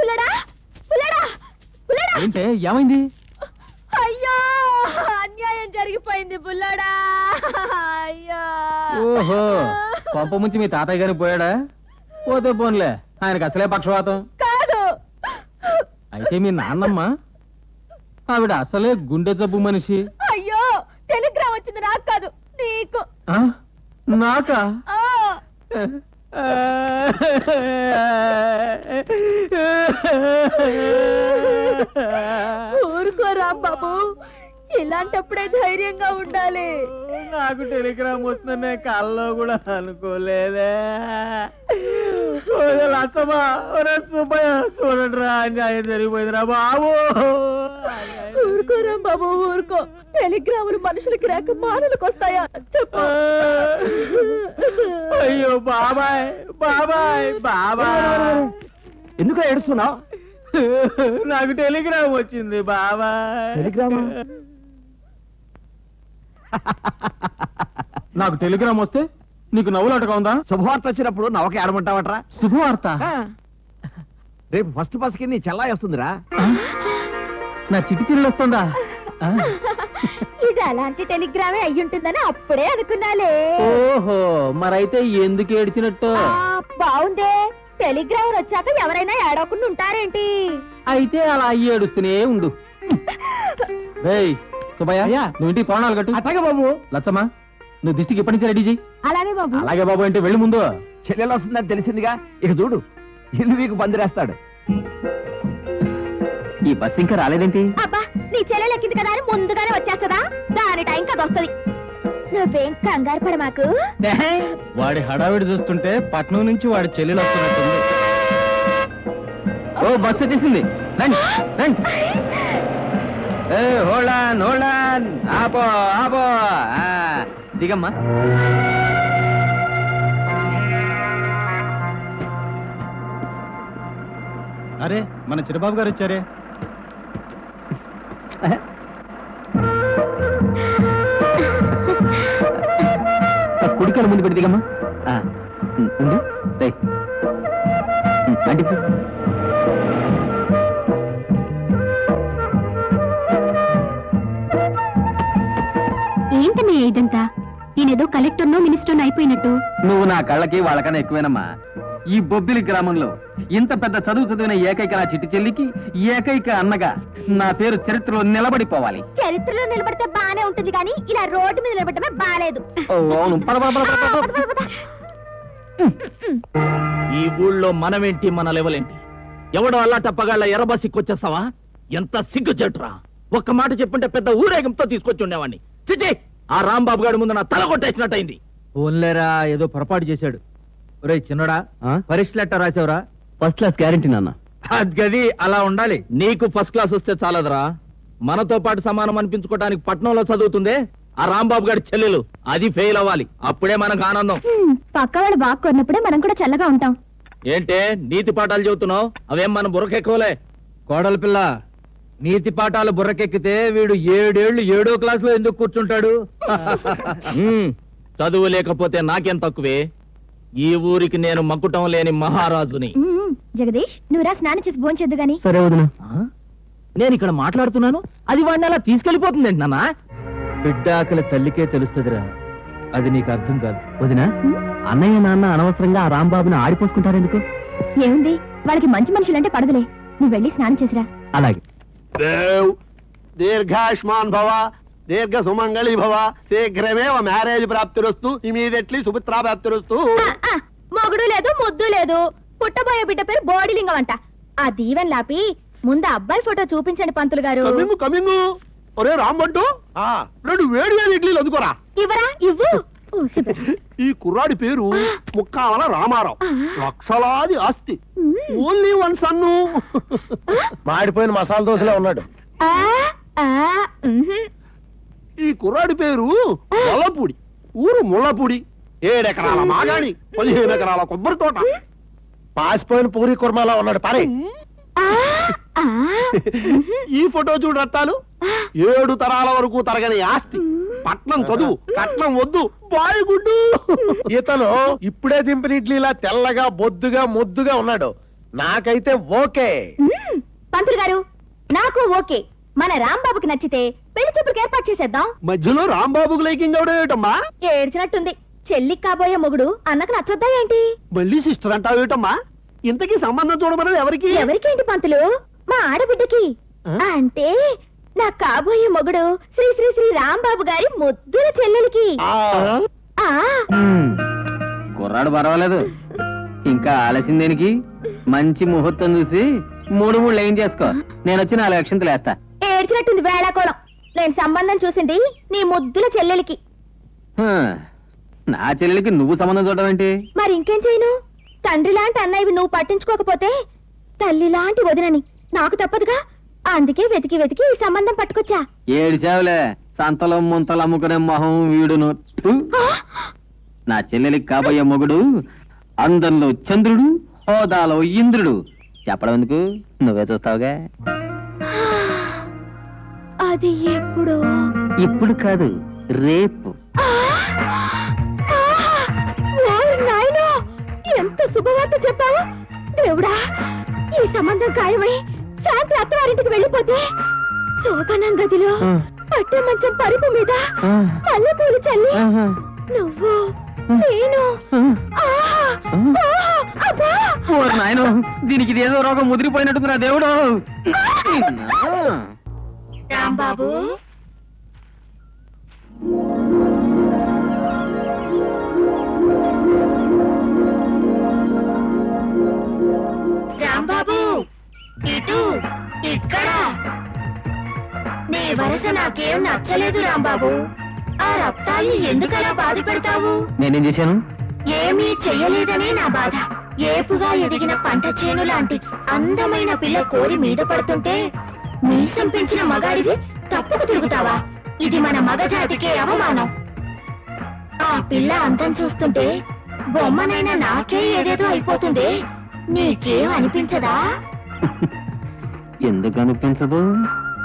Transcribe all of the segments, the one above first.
పుల్లడా? పుల్లడా? పుల్లడా? ఏంటే ఏమైంది? అయ్యో అన్యాయం జరిగిపోయింది బుల్లడా అయ్యో. ఓహో కొంప ముంచి మీ తాతయ్య గారిని పోయాడా? పోతే పోన్లే ఆయనకు అసలే పక్షవాతం. కాదు. అయితే మీ నాన్నమ్మ? ఆవిడ అసలే గుండె జబ్బు మనిషి. అయ్యో టెలిగ్రామ్ వచ్చింది నాకు కాదు నీకు? నాకా? ఆ ఊరుకో రాంబాబు ఇలాంటప్పుడే ధైర్యంగా ఉండాలి. నాకు టెలిగ్రామ్ వస్తుందనే కల్లో కూడా అనుకోలేదే. లచ్చమ్మా ఒరే సుబ్బయ్య చూడండి రా అన్యాయం జరిగిపోయిందిరా బాబు. ఊరుకో రాంబాబు ఊరుకో. టెలిగ్రాములు మనుషులకి రాక మానలకు వస్తాయా? చెప్పు. అయ్యో బాబాయ్ బాబాయ్ బాబాయ్. ఎందుకు ఏడుస్తున్నావు? నాకు టెలిగ్రామ్ వచ్చింది బాబాయ్. టెలిగ్రామా? నాకు టెలిగ్రామ్ వస్తే నీకు నవ్వులాటగా ఉందా? శుభవార్త వచ్చినప్పుడు నవక ఆడమంటావట్రా శుభవార్త? రేపు ఫస్ట్ బస్కి నీ చెల్లాయి వస్తుందిరా. నా చిట్టి చిల్లు వస్తుందా? ఆ? ఇది అలాంటి టెలిగ్రామే అయ్యుంటుందని అప్పుడే అనుకున్నాలే. ఓహో మరైతే ఎందుకు ఏడ్చినట్టు? ఆ, బావుందే. టెలిగ్రామ్ వచ్చాక ఎవరైనా ఏడవకుండా ఉంటారేంటి? అయితే అలా అయ్యి ఏడుస్తూనే ఉండు. రేయ్ సుబ్బయ్య అయ్యా. నువ్వు ఇంటికి తోరణాలు కట్టు. అట్టగా బాబు. లచ్చమ్మా నువ్వు దిష్టికి ఇప్పటి నుంచి రెడీ అలాగే బాబు. అలాగే బాబు అంటే వెళ్ళి ముందు. చెల్లెలు వస్తుందని తెలిసిందిగా? ఇక చూడు ఇల్లు వీకు పందిరేస్తాడు? ఈ బస్ ఇంకా రాలేదేంటి? అబ్బా నీ చెల్లెలు ఎక్కింది కదా అని ముందుగానే వచ్చేస్తుందా? దాని టైం కదా వస్తుంది. నువ్వేం కంగారు పడ మాకు. వాడి హడావిడి చూస్తుంటే పట్నం నుంచి వాడి చెల్లెలు వస్తున్నట్టుంది. ఓ బస్సు తీసింది. హోళాన్ హోళాన్ ఆపో ఆపో. దిగమ్మా. అరే మన చిరబాబు గారు వచ్చారే? కుడికాలు ముందు పెట్టి దిగమ్మా. ఉండు. అంటించు ఏంటనే ఇదంతా? నేనేదో కలెక్టర్నో మినిస్టర్నో అయిపోయినట్టు. నువ్వు నా కళ్ళకి వాళ్ళకన్నా ఎక్కువేనమ్మా. ఈ బొబ్బిలి గ్రామంలో ఇంత పెద్ద చదువు చదివిన ఏకైక నా చిట్టి చెల్లికి ఏకైక అన్నగా నా పేరు చరిత్రలో నిలబడిపోవాలి. చరిత్రలో నిలబడితే బానే ఉంటుంది కానీ ఇలా రోడ్డు మీద నిలబడమే బాలేదు. అవును. పద, పద, పద, పద, పద. ఈ ఊళ్ళో మనమేంటి మన లెవెలేంటి? ఎవడో అల్లా టప్పగాళ్ళ ఎర్రబసిక్కొచ్చేస్తావా? ఎంత సిగ్గు చెట్రా ఒక్క మాట చెప్పుంటే పెద్ద ఊరేగింపుతో తీసుకొచ్చి ఉండేవాడిని చిచి ఆ రాంబాబు గారి ముందు నా తల కొట్టేసినట్టయింది. ఓన్లేరా ఏదో పొరపాటు చేశాడు. ఒరే చిన్నడా ఆ? పరీక్ష లెటర్ రాసావురా. ఫస్ట్ క్లాస్ గ్యారంటీ నాన్న. గది అలా ఉండాలి. నీకు ఫస్ట్ క్లాస్ వస్తే చాలదురా. మనతో పాటు సమానం అనిపించుకోవడానికి పట్నంలో చదువుతుందే ఆ రాంబాబు గారి చెల్లెలు. అది ఫెయిల్ అవ్వాలి. అప్పుడే మనకు ఆనందం. పక్క వాళ్ళు బాగా కొన్నప్పుడే మనం కూడా చల్లగా ఉంటాం. ఏంటే నీతి పాఠాలు చెబుతున్నావు? అవేం మన బుర్రకెక్కవలే? కోడల పిల్ల నీతి పాఠాలు బుర్రకెక్కితే వీడు ఏడేళ్ళు ఏడో క్లాస్లో ఎందుకు కూర్చుంటాడు? చదువు లేకపోతే నాకేం తక్కువే? ఈ ఊరికి నేను మక్కుటం లేని మహారాజుని. జగదీష్ నువ్వురా స్నానం చేసి భోంచొద్దు గాని. సరే వదిన? నేను ఇక్కడ మాట్లాడుతున్నాను అది వాడిని అలా తీసుకెళ్ళిపోతుంది నాన్న బిడ్డ ఆకలి తల్లికే తెలుస్తుందిరా. అది నీకు అర్థం కాదు. వదిన అన్నయ్య నాన్న అనవసరంగా ఆ రాంబాబుని ఆడిపోసుకుంటారెందుకు? ఏముంది? వాళ్ళకి మంచి మనుషులంటే పడదులే. నువ్వు వెళ్ళి స్నానం చేసిరా. అలాగే. దేవ్ దీర్ఘాయుష్మాన్ భవ. దీర్ఘ సుమంగళి భవ శీఘ్రమేవ మ్యారేజ్ ప్రాప్తిరస్తు ఇమీడియట్లీ సుమిత్రా ప్రాప్తిరస్తు. ఆ, ఆ, మొగుడు లేదు ముద్దు లేదు. పుట్టబోయే బిడ్డ పేరు బోడిలింగం అంట. ఆ దీవెన్ లాపి ముందు అబ్బాయి ఫోటో చూపించండి పంతులు గారు. కమింగు కమింగు ఒరే రాంబంటు రెండు వేడి వేడి ఇడ్లీలు అందుకోరా. ఇవ్వరా? ఇవ్వు. ఈ కుర్రాడి పేరు ముక్కావల రామారావు. లక్షలాది ఆస్తి. Only one son. మాడిపోయిన మసాలా దోశలో ఉన్నాడు. ఆ, ఆ, మ్హూ. ఈ కుర్రాడి పేరు మొల్లపూడి ఊరు ముల్లపూడి ఏడెకరాల మాగాణి పదిహేను ఎకరాల కొబ్బరి తోట. పాసిపోయిన పూరి కుర్మాలో ఉన్నాడు పరే. ఈ ఫోటో చూడు రత్తాలు. ఏడు తరాల వరకు తరగని ఆస్తి. పట్నం చదువు కట్నం వద్దు బాయ్ గుడ్డు ఇతను ఇప్పుడే దింపిన ఇడ్లీలా తెల్లగా బొద్దుగా ముద్దుగా ఉన్నాడు. నాకైతే ఓకే. పంతులు గారు నాకు ఓకే. మన రాంబాబుకి నచ్చితే పెళ్ళి చూపులకు ఏర్పాటు చేసేద్దాం. మధ్యలో రాంబాబుకు లైకింగ్ అవడేటమ్మా ఏడ్చినట్టుంది. చెల్లికి కాబోయే మొగుడు అన్నకు నచ్చొద్దా ఏంటి? మళ్ళీ సిస్టర్ అంటావేటమ్మా ఇంతకీ సంబంధం చూడమన్నది ఎవరికి? ఎవరికేంటి పంతులు? మా ఆడబిడ్డకి. ఆ? అంటే నా కాబోయే మొగుడు శ్రీ శ్రీ శ్రీ రాంబాబు గారి ముద్దుల చెల్లెలికి. ఆ, ఆ. హ్మ్. కుర్రాడు పర్వాలేదు. ఇంకా ఆలస్యం దేనికి? మంచి ముహూర్తం చూసి మూడు మూడు లైన్ చేసుకో? నేను వచ్చి నాలుగు అక్షంతలు వేస్తా. ఏడ్చినట్టుంది వేళాకోళం. నేను సంబంధం చూసింది నీ ముద్దుల చెల్లెలికి. నా చెల్లెలికి నువ్వు సంబంధం చూడడం ఏంటి? మరి ఇంకేం చేయను? తండ్రి లాంటి అన్నయ్యవి నువ్వు పట్టించుకోకపోతే తల్లి లాంటి వదినని నాకు తప్పదుగా. అందుకే వెతికి వెతికి ఈ సంబంధం పట్టుకొచ్చా. ఏడిచావులే సంతలో ముంతలు అమ్ముకునే మొహం వీడును. నా చెల్లెలికి కాబోయే మొగుడు అందంలో చంద్రుడు హోదాలో ఇంద్రుడు. చెప్పడం ఎందుకు? నువ్వే చూస్తావుగా. అది ఎప్పుడు? ఇప్పుడు కాదు రేపు. ఎంత శుభవార్త చెప్పావు? దేవుడా ఈ సంబంధం ఖాయమై శాంతి అత్తవారింటికి వెళ్ళిపోతే శోభనం గదిలో. పట్టే మంచం పరుపు మీద. మల్లెపూలు చల్లి. నువ్వు నేను. దీనికి ఇదేదో రోగం ముదిరిపోయినట్టుంది దేవుడు. రాంబాబు రాంబాబు ఇటు ఇక్కడ. నీ వరస నాకేం నచ్చలేదు రాంబాబు ఆ రక్తాన్ని ఎందుకలా బాధ పెడతావు? నేనేం చేశాను? ఏమీ చెయ్యలేదనే నా బాధ. ఏపుగా ఎదిగిన పంట చేను లాంటి అందమైన పిల్ల కోరి మీద పడుతుంటే మీసం పెంచిన మగాడివి తప్పుకు తిరుగుతావా? ఇది మన మగ జాతికే అవమానం. ఆ పిల్ల అందం చూస్తుంటే బొమ్మనైనా నాకే ఏదేదో అయిపోతుంది. నీకేం అనిపించదా? ఎందుకు అనిపించదు?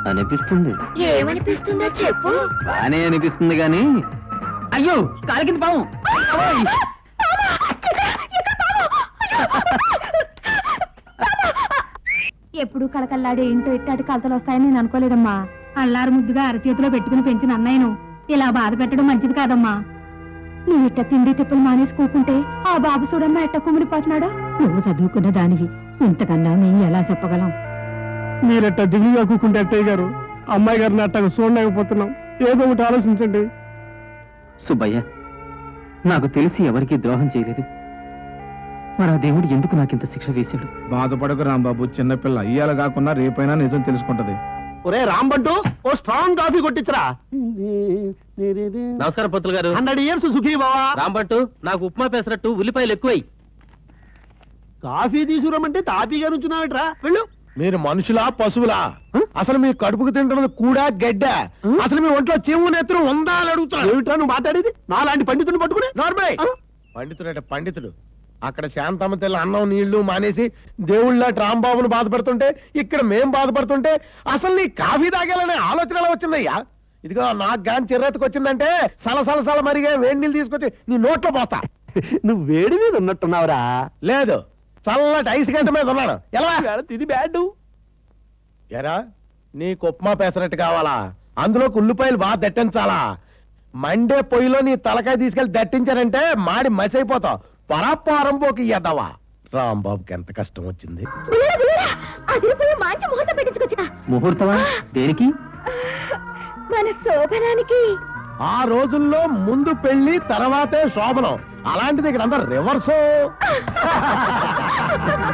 అనిపిస్తుంది. ఏమనిపిస్తుందో చెప్పు. బానే అనిపిస్తుంది గాని. అయ్యో కాలి కింద పాము. ఎప్పుడు కళకల్లాడే ఇంటో ఇట్టాటి కలతలు వస్తాయని నేను అనుకోలేదమ్మా. అల్లారు ముద్దుగా అరచేతిలో పెట్టుకుని పెంచిన అన్నయ్యను ఇలా బాధ పెట్టడం మంచిది కాదమ్మా. నువ్వు ఇట్ట తిండి తిప్పలు మానేసి కూకుంటే ఆ బాబు చూడమ్మా ఎట్ట కుమిలిపోతున్నాడో నువ్వు చదువుకున్న దానివి. ఇంతకన్నా మేము ఎలా చెప్పగలం? మీరట్ట దిగులుగా కూకుంటే అట్టయ్య గారు అమ్మాయి గారిని అట్టగా చూడలేకపోతున్నాం. ఏదో ఒకటి ఆలోచించండి. సుబ్బయ్య నాకు తెలిసి ఎవరికీ ద్రోహం చేయలేదు. మరి ఆ దేవుడు ఎందుకు నాకింత శిక్ష వేశాడు? బాధపడకు రాంబాబు చిన్నపిల్ల ఇయ్యాల కాకుండా రేపైనా నిజం తెలుసుకుంటది. ఒరే రాంబంటు ఓ స్ట్రాంగ్ కాఫీ కొట్టించరా. నమస్కారం పంతులు గారు. హండ్రెడ్ ఇయర్స్ సుఖీ బావా. రాంబట్టు నాకు ఉప్మా పెసరట్టు ఉల్లిపాయలు ఎక్కువై. కాఫీ తీసుకురమ్మంటే తాపీగా నుంచున్నావట్రా వెళ్ళు. మీరు మనుషులా పశువులా? అసలు మీ కడుపుకు తింటున్నది కూడా గడ్డ? అసలు మీ ఒంట్లో చెవు నెత్తురు ఉందా అని అడుగుతున్నా. ఏమిట్రా నువ్వు మాట్లాడేది? నాలాంటి పండితుని పట్టుకుని? నార్మల్? పండితుడు పండితుడు. అక్కడ శాంతమ్మ తెల్ల అన్నం నీళ్ళు మానేసి దేవుళ్ళ రాంబాబును బాధపడుతుంటే ఇక్కడ మేం బాధపడుతుంటే అసలు నీ కాఫీ తాగాలనే ఆలోచన ఎలా వచ్చిందయ్యా? ఇదిగో నాకు గాని చిర్రెత్తుకు వచ్చిందంటే సల సల సల మరిగా వేడి నీళ్ళు తీసుకొచ్చి నీ నోట్లో పోతా. నువ్వు వేడి మీద ఉన్నట్టున్నావురా. లేదు చల్లటి ఐస్ గంట మీద ఉన్నాను. ఎలా? ఇది బ్యాడ్. ఎరా నీకు ఉప్మా పెసరట్టు కావాలా? అందులో ఉల్లిపాయలు బాగా దట్టించాలా? మండే పొయ్యిలో నీ తలకాయ తీసుకెళ్ళి దట్టించారంటే మాడి మసైపోతావు. పరాపారం పోకి ఎదవా? రాంబాబుకి ఎంత కష్టం వచ్చింది? బిల్లరా, బిల్లరా, అదిరిపోయి మంచి ముహూర్తం పెట్టించుకొచ్చా ముహూర్తమా? దేనికి? మన శోభనానికి. ఆ రోజుల్లో ముందు పెళ్ళి తర్వాతే శోభనం. అలాంటిది ఇక్కడ అంతా రివర్సో